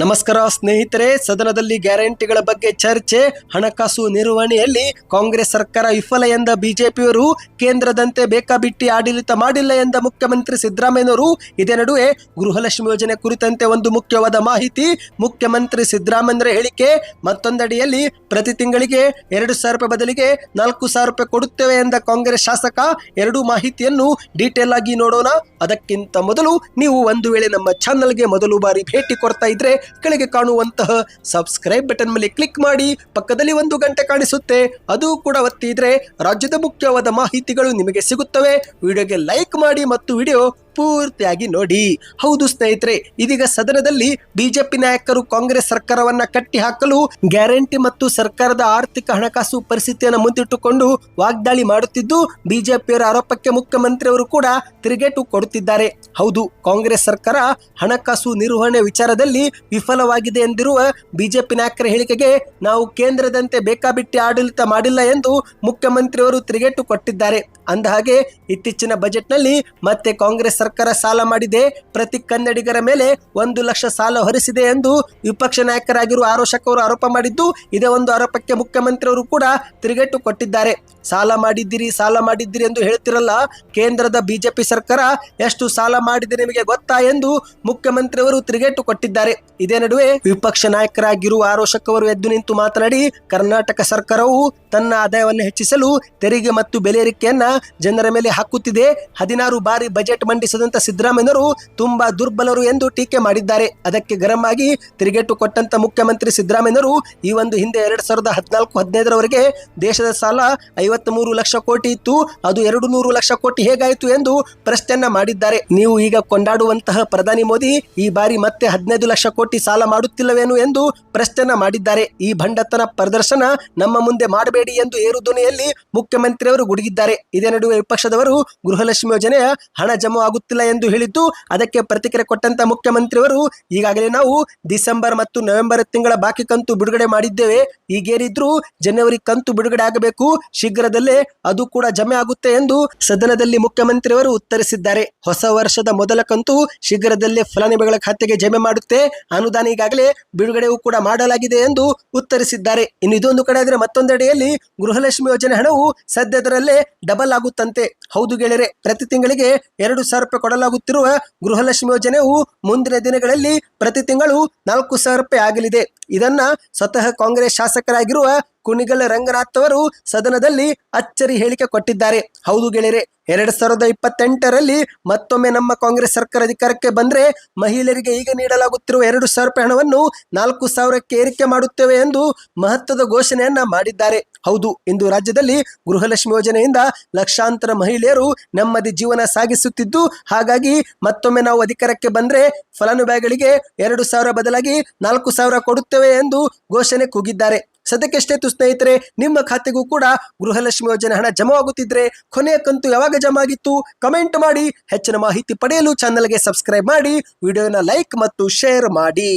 ನಮಸ್ಕಾರ ಸ್ನೇಹಿತರೆ, ಸದನದಲ್ಲಿ ಗ್ಯಾರಂಟಿಗಳ ಬಗ್ಗೆ ಚರ್ಚೆ, ಹಣಕಾಸು ನಿರ್ವಹಣೆಯಲ್ಲಿ ಕಾಂಗ್ರೆಸ್ ಸರ್ಕಾರ ವಿಫಲ ಎಂದ ಬಿಜೆಪಿಯವರು, ಕೇಂದ್ರದಂತೆ ಬೇಕಾಬಿಟ್ಟಿ ಆಡಳಿತ ಮಾಡಿಲ್ಲ ಎಂದ ಮುಖ್ಯಮಂತ್ರಿ ಸಿದ್ದರಾಮಯ್ಯನವರು. ಇದೇ ನಡುವೆ ಗೃಹಲಕ್ಷ್ಮಿ ಯೋಜನೆ ಕುರಿತಂತೆ ಒಂದು ಮುಖ್ಯವಾದ ಮಾಹಿತಿ, ಮುಖ್ಯಮಂತ್ರಿ ಸಿದ್ದರಾಮಯ್ಯರ ಹೇಳಿಕೆ, ಮತ್ತೊಂದಡಿಯಲ್ಲಿ ಪ್ರತಿ ತಿಂಗಳಿಗೆ ಎರಡು ಸಾವಿರ ರೂಪಾಯಿ ಬದಲಿಗೆ ನಾಲ್ಕು ಸಾವಿರ ರೂಪಾಯಿ ಕೊಡುತ್ತೇವೆ ಎಂದ ಕಾಂಗ್ರೆಸ್ ಶಾಸಕ. ಎರಡೂ ಮಾಹಿತಿಯನ್ನು ಡೀಟೇಲ್ ಆಗಿ ನೋಡೋಣ. ಅದಕ್ಕಿಂತ ಮೊದಲು ನೀವು ಒಂದು ವೇಳೆ ನಮ್ಮ ಚಾನಲ್ಗೆ ಮೊದಲು ಬಾರಿ ಭೇಟಿ ಕೊಡ್ತಾ ಇದ್ರೆ ಕೆಳಗೆ ಕಾಣುವಂತಹ ಸಬ್ಸ್ಕ್ರೈಬ್ ಬಟನ್ ಮೇಲೆ ಕ್ಲಿಕ್ ಮಾಡಿ, ಪಕ್ಕದಲ್ಲಿ ಒಂದು ಗಂಟೆ ಕಾಣಿಸುತ್ತೆ, ಅದು ಕೂಡ ಒತ್ತಿದ್ರೆ ರಾಜ್ಯದ ಮುಖ್ಯವಾದ ಮಾಹಿತಿಗಳು ನಿಮಗೆ ಸಿಗುತ್ತವೆ. ವಿಡಿಯೋಗೆ ಲೈಕ್ ಮಾಡಿ ಮತ್ತು ವಿಡಿಯೋ ಪೂರ್ತಿಯಾಗಿ ನೋಡಿ. ಹೌದು ಸ್ನೇಹಿತರೆ, ಇದೀಗ ಸದನದಲ್ಲಿ ಬಿಜೆಪಿ ನಾಯಕರು ಕಾಂಗ್ರೆಸ್ ಸರ್ಕಾರವನ್ನ ಕಟ್ಟಿ ಹಾಕಲು ಗ್ಯಾರಂಟಿ ಮತ್ತು ಸರ್ಕಾರದ ಆರ್ಥಿಕ ಹಣಕಾಸು ಪರಿಸ್ಥಿತಿಯನ್ನು ಮುಂದಿಟ್ಟುಕೊಂಡು ವಾಗ್ದಾಳಿ ಮಾಡುತ್ತಿದ್ದು, ಬಿಜೆಪಿಯವರ ಆರೋಪಕ್ಕೆ ಮುಖ್ಯಮಂತ್ರಿಯವರು ಕೂಡ ತಿರುಗೇಟು ಕೊಡುತ್ತಿದ್ದಾರೆ. ಹೌದು, ಕಾಂಗ್ರೆಸ್ ಸರ್ಕಾರ ಹಣಕಾಸು ನಿರ್ವಹಣೆ ವಿಚಾರದಲ್ಲಿ ವಿಫಲವಾಗಿದೆ ಎಂದಿರುವ ಬಿಜೆಪಿ ನಾಯಕರ ಹೇಳಿಕೆಗೆ ನಾವು ಕೇಂದ್ರದಂತೆ ಬೇಕಾಬಿಟ್ಟಿ ಆಡಳಿತ ಮಾಡಿಲ್ಲ ಎಂದು ಮುಖ್ಯಮಂತ್ರಿಯವರು ತಿರುಗೇಟು ಕೊಟ್ಟಿದ್ದಾರೆ. ಅಂದಹಾಗೆ, ಇತ್ತೀಚಿನ ಬಜೆಟ್ನಲ್ಲಿ ಮತ್ತೆ ಕಾಂಗ್ರೆಸ್ ಸರ್ಕಾರ ಸಾಲ ಮಾಡಿದೆ. ಪ್ರತಿ ಕನ್ನಡಿಗರ ಮೇಲೆ ಒಂದು ಲಕ್ಷ ಸಾಲ ಹೊರಿಸಿದೆ ಎಂದು ವಿಪಕ್ಷ ನಾಯಕರಾಗಿರುವ ಆರೋಶಕ್ ಅವರು ಆರೋಪ ಮಾಡಿದ್ದು, ಇದೇ ಒಂದು ಆರೋಪಕ್ಕೆ ಮುಖ್ಯಮಂತ್ರಿಯವರು ಕೂಡ ತಿರುಗೇಟು ಕೊಟ್ಟಿದ್ದಾರೆ. ಸಾಲ ಮಾಡಿದ್ದೀರಿ ಸಾಲ ಮಾಡಿದ್ದೀರಿ ಎಂದು ಹೇಳ್ತಿರಲ್ಲ, ಕೇಂದ್ರದ ಬಿಜೆಪಿ ಸರ್ಕಾರ ಎಷ್ಟು ಸಾಲ ಮಾಡಿದೆ ನಿಮಗೆ ಗೊತ್ತಾ ಎಂದು ಮುಖ್ಯಮಂತ್ರಿಯವರು ತಿರುಗೇಟು ಕೊಟ್ಟಿದ್ದಾರೆ. ಇದೇ ನಡುವೆ ವಿಪಕ್ಷ ನಾಯಕರಾಗಿರುವ ಆರೋಶಕ್ ಅವರು ಎದ್ದು ನಿಂತು ಮಾತನಾಡಿ, ಕರ್ನಾಟಕ ಸರ್ಕಾರವು ತನ್ನ ಆದಾಯವನ್ನು ಹೆಚ್ಚಿಸಲು ತೆರಿಗೆ ಮತ್ತು ಬೆಲೆ ಏರಿಕೆಯನ್ನ ಜನರ ಮೇಲೆ ಹಾಕುತ್ತಿದೆ. ಹದಿನಾರು ಬಾರಿ ಬಜೆಟ್ ಮಂಡಿಸಿದಂತ ಸಿದ್ದರಾಮಯ್ಯನವರು ತುಂಬಾ ದುರ್ಬಲರು ಎಂದು ಟೀಕೆ ಮಾಡಿದ್ದಾರೆ. ಅದಕ್ಕೆ ಗರಂ ಆಗಿ ತಿರುಗೇಟು ಕೊಟ್ಟಂತ ಮುಖ್ಯಮಂತ್ರಿ ಸಿದ್ದರಾಮಯ್ಯನವರು ಈ ಒಂದು ಹಿಂದೆ ಎರಡ್ ಸಾವಿರದ ಹದಿನಾಲ್ಕು ಹದಿನೈದರವರೆಗೆ ದೇಶದ ಸಾಲ ಐವತ್ತ್ ಮೂರು ಲಕ್ಷ ಕೋಟಿ ಇತ್ತು. ಅದು ಎರಡು ನೂರು ಲಕ್ಷ ಕೋಟಿ ಹೇಗಾಯಿತು ಎಂದು ಪ್ರಶ್ನೆಯನ್ನ ಮಾಡಿದ್ದಾರೆ. ನೀವು ಈಗ ಕೊಂಡಾಡುವಂತಹ ಪ್ರಧಾನಿ ಮೋದಿ ಈ ಬಾರಿ ಮತ್ತೆ ಹದಿನೈದು ಲಕ್ಷ ಕೋಟಿ ಸಾಲ ಮಾಡುತ್ತಿಲ್ಲವೇನು ಎಂದು ಪ್ರಶ್ನೆಯನ್ನ ಮಾಡಿದ್ದಾರೆ. ಈ ಭಂಡತನ ಪ್ರದರ್ಶನ ನಮ್ಮ ಮುಂದೆ ಮಾಡಬೇಡಿ ಎಂದು ಏರು ಧ್ವನಿಯಲ್ಲಿ ಮುಖ್ಯಮಂತ್ರಿಯವರು ಗುಡುಗಿದ್ದಾರೆ. ಇದೇ ನಡುವೆ ವಿಪಕ್ಷದವರು ಗೃಹಲಕ್ಷ್ಮಿ ಯೋಜನೆಯ ಹಣ ಜಮಾ ಆಗುತ್ತಿಲ್ಲ ಎಂದು ಹೇಳಿದ್ದು ಅದಕ್ಕೆ ಪ್ರತಿಕ್ರಿಯೆ ಕೊಟ್ಟಂತ ಮುಖ್ಯಮಂತ್ರಿಯವರು, ಈಗಾಗಲೇ ನಾವು ಡಿಸೆಂಬರ್ ಮತ್ತು ನವೆಂಬರ್ ತಿಂಗಳ ಬಾಕಿ ಕಂತು ಬಿಡುಗಡೆ ಮಾಡಿದ್ದೇವೆ. ಈಗೇನಿದ್ರು ಜನವರಿ ಕಂತು ಬಿಡುಗಡೆ ಆಗಬೇಕು. ಶೀಘ್ರದಲ್ಲೇ ಅದು ಕೂಡ ಜಮೆ ಆಗುತ್ತೆ ಎಂದು ಸದನದಲ್ಲಿ ಮುಖ್ಯಮಂತ್ರಿಯವರು ಉತ್ತರಿಸಿದ್ದಾರೆ. ಹೊಸ ವರ್ಷದ ಮೊದಲ ಕಂತು ಶೀಘ್ರದಲ್ಲೇ ಫಲಾನುಭವಿಗಳ ಖಾತೆಗೆ ಜಮೆ ಮಾಡುತ್ತೆ. ಅನುದಾನ ಈಗಾಗಲೇ ಬಿಡುಗಡೆಯೂ ಕೂಡ ಮಾಡಲಾಗಿದೆ ಎಂದು ಉತ್ತರಿಸಿದ್ದಾರೆ. ಇನ್ನು ಇದೊಂದು ಕಡೆ ಆದರೆ ಮತ್ತೊಂದೆಡೆಯಲ್ಲಿ ಗೃಹಲಕ್ಷ್ಮಿ ಯೋಜನೆ ಹಣವು ಸದ್ಯದರಲ್ಲೇ ಡಬಲ್ ಆಗುತ್ತಂತೆ. ಹೌದು ಗೆಳೆಯರೆ, ಪ್ರತಿ ತಿಂಗಳಿಗೆ ಎರಡು ಸಾವಿರ ರೂಪಾಯಿ ಕೊಡಲಾಗುತ್ತಿರುವ ಗೃಹಲಕ್ಷ್ಮಿ ಯೋಜನೆಯು ಮುಂದಿನ ದಿನಗಳಲ್ಲಿ ಪ್ರತಿ ತಿಂಗಳು ನಾಲ್ಕು ಸಾವಿರ ರೂಪಾಯಿ ಆಗಲಿದೆ. ಇದನ್ನ ಸ್ವತಃ ಕಾಂಗ್ರೆಸ್ ಶಾಸಕರಾಗಿರುವ ಕುಣಿಗಲ್ ರಂಗನಾಥ್ ಅವರು ಸದನದಲ್ಲಿ ಅಚ್ಚರಿ ಹೇಳಿಕೆ ಕೊಟ್ಟಿದ್ದಾರೆ. ಹೌದು ಗೆಳೆಯರೆ, ಎರಡ್ ಸಾವಿರದ ಇಪ್ಪತ್ತೆಂಟರಲ್ಲಿ ಮತ್ತೊಮ್ಮೆ ನಮ್ಮ ಕಾಂಗ್ರೆಸ್ ಸರ್ಕಾರ ಅಧಿಕಾರಕ್ಕೆ ಬಂದ್ರೆ ಮಹಿಳೆಯರಿಗೆ ಈಗ ನೀಡಲಾಗುತ್ತಿರುವ ಎರಡು ಸಾವಿರ ರೂಪಾಯಿ ಹಣವನ್ನು ನಾಲ್ಕು ಸಾವಿರಕ್ಕೆ ಏರಿಕೆ ಮಾಡುತ್ತೇವೆ ಎಂದು ಮಹತ್ವದ ಘೋಷಣೆಯನ್ನ ಮಾಡಿದ್ದಾರೆ. ಹೌದು, ಇಂದು ರಾಜ್ಯದಲ್ಲಿ ಗೃಹಲಕ್ಷ್ಮಿ ಯೋಜನೆಯಿಂದ ಲಕ್ಷಾಂತರ ಮಹಿಳೆಯರು ನೆಮ್ಮದಿ ಜೀವನ ಸಾಗಿಸುತ್ತಿದ್ದು, ಹಾಗಾಗಿ ಮತ್ತೊಮ್ಮೆ ನಾವು ಅಧಿಕಾರಕ್ಕೆ ಬಂದ್ರೆ ಫಲಾನುಭವಿಗಳಿಗೆ ಎರಡು ಸಾವಿರ ಬದಲಾಗಿ ನಾಲ್ಕು ಸಾವಿರ ಕೊಡುತ್ತೇವೆ ಎಂದು ಘೋಷಣೆ ಕೂಗಿದ್ದಾರೆ. ಸದ್ಯಕ್ಕೆಷ್ಟೇತು ಸ್ನೇಹಿತರೆ, ನಿಮ್ಮ ಖಾತೆಗೂ ಕೂಡ ಗೃಹಲಕ್ಷ್ಮಿ ಯೋಜನೆ ಹಣ ಜಮಾ ಆಗುತ್ತಿದ್ರೆ ಕೊನೆಯ ಕಂತು ಯಾವಾಗ ಜಮಾ ಆಗಿತ್ತು ಕಮೆಂಟ್ ಮಾಡಿ. ಹೆಚ್ಚಿನ ಮಾಹಿತಿ ಪಡೆಯಲು ಚಾನಲ್ಗೆ ಸಬ್ಸ್ಕ್ರೈಬ್ ಮಾಡಿ. ವಿಡಿಯೋನ ಲೈಕ್ ಮತ್ತು ಶೇರ್ ಮಾಡಿ.